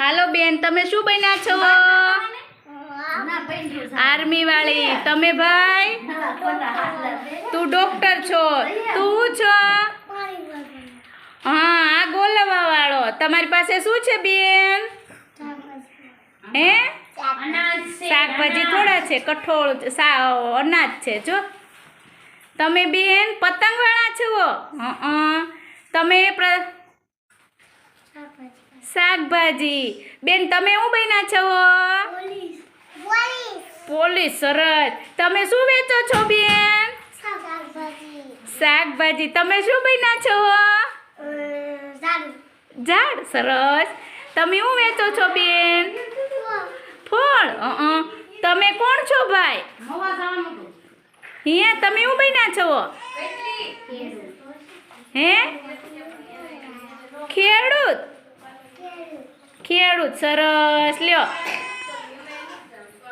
હાલો બેન તમે શું બન્યા છો? આર્મી વાળી તમે ભાઈ? તું ડોક્ટર છો? તું છો? હા આ ગોલવા વાળો તમારી પાસે શું છે બેન? હે? શાકભાજી થોડા છે કઠોળ અનાજ છે જો. તમે બેન પતંગવાળા છો? હં તમે શાકભાજી. બેન તમે શું બન્યા છો? પોલીસ. સરસ. તમે શું વેચો છો બેન? શાકભાજી. તમે શું બન્યા છો? ઝાડ. સરસ. તમે શું વેચો છો બેન? ફળ. અં તમે કોણ છો ભાઈ? હે તમે શું બન્યા છો? હે ખેડૂત ખેડૂત સરસ લ્યો.